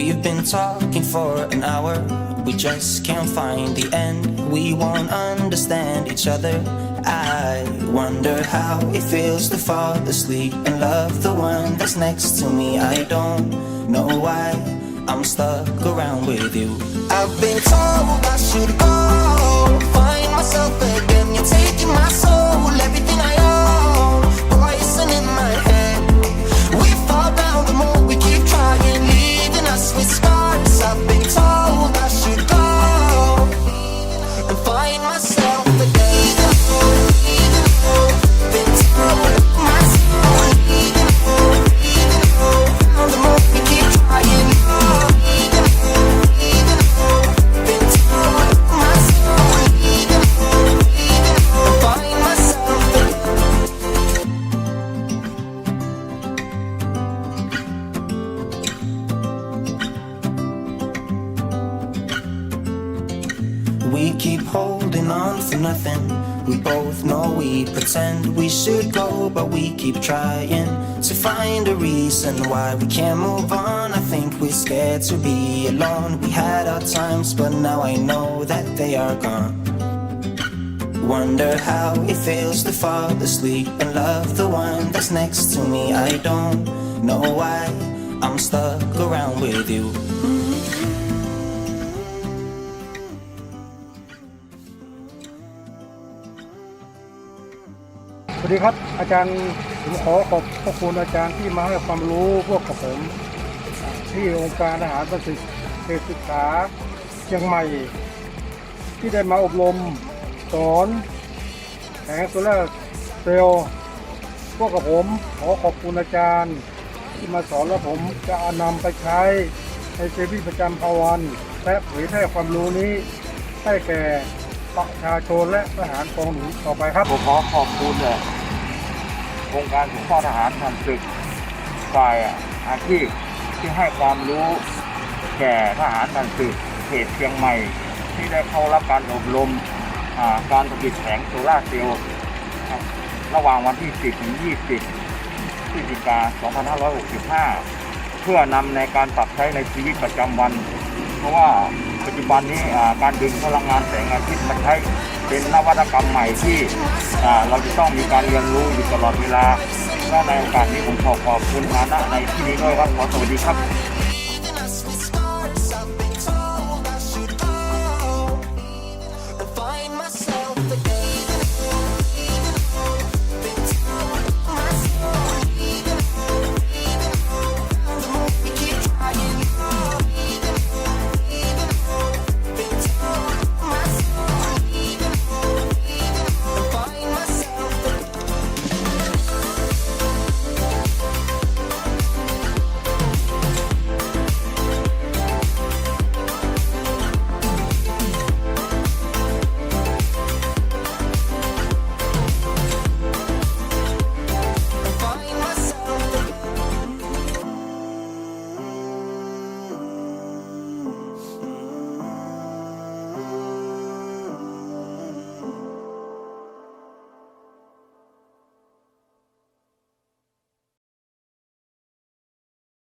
We've been talking for an hour. We just can't find the end. We won't understand each other. I wonder how it feels to fall asleep and love the one that's next to me. I don't know why I'm stuck around with you. I've been told I should go We keep holding on for nothing. We both know we pretend we should go, but we keep trying to find a reason why we can't move on. I think we're scared to be alone. We had our times, but now I know that they are gone. Wonder how it feels to fall asleep and love the one that's next to me. I don't know why I'm stuck around with you. สวัสดีครับ อาจารย์ผมขอขอบพระคุณอาจารย์ที่มาให้ความรู้พวกกับผม ที่องค์การอาหารประสิทธิ์ศึกษาเชียงใหม่ ที่ได้มาอบรมสอนแผงโซลาร์เซลล์พวกกับผมขอขอบคุณอาจารย์ ที่มาสอนแล้วผมจะอนำไปใช้ในชีวิตประจำวันและเผยแพร่ความรู้นี้ให้แก่ ประชาชนและทหารกองหนุนต่อไปครับ ผมขอขอบคุณเลยองค์การสงเคราะห์ทหารผ่านศึกฝ่ายอาชีพที่ให้ความรู้แก่ทหารผ่านศึกเขตเชียงใหม่ ที่ได้เข้ารับการอบรมการผลิตแผงโซลาร์เซลล์ครับระหว่างวันที่ 10 ถึง 20พฤศจิกา2565 เพื่อนำในการปรับใช้ในชีวิตประจำวัน เพราะว่าปัจจุบันนี้การดึงพลังงานแสงอาทิตย์มาใช้เป็นนวัตกรรมใหม่ที่เราจะต้องมีการเรียนรู้อยู่ตลอดเวลาก็ในโอกาสนี้ผมขอขอบคุณมาณในที่นี้ด้วยครับขอสวัสดีครับ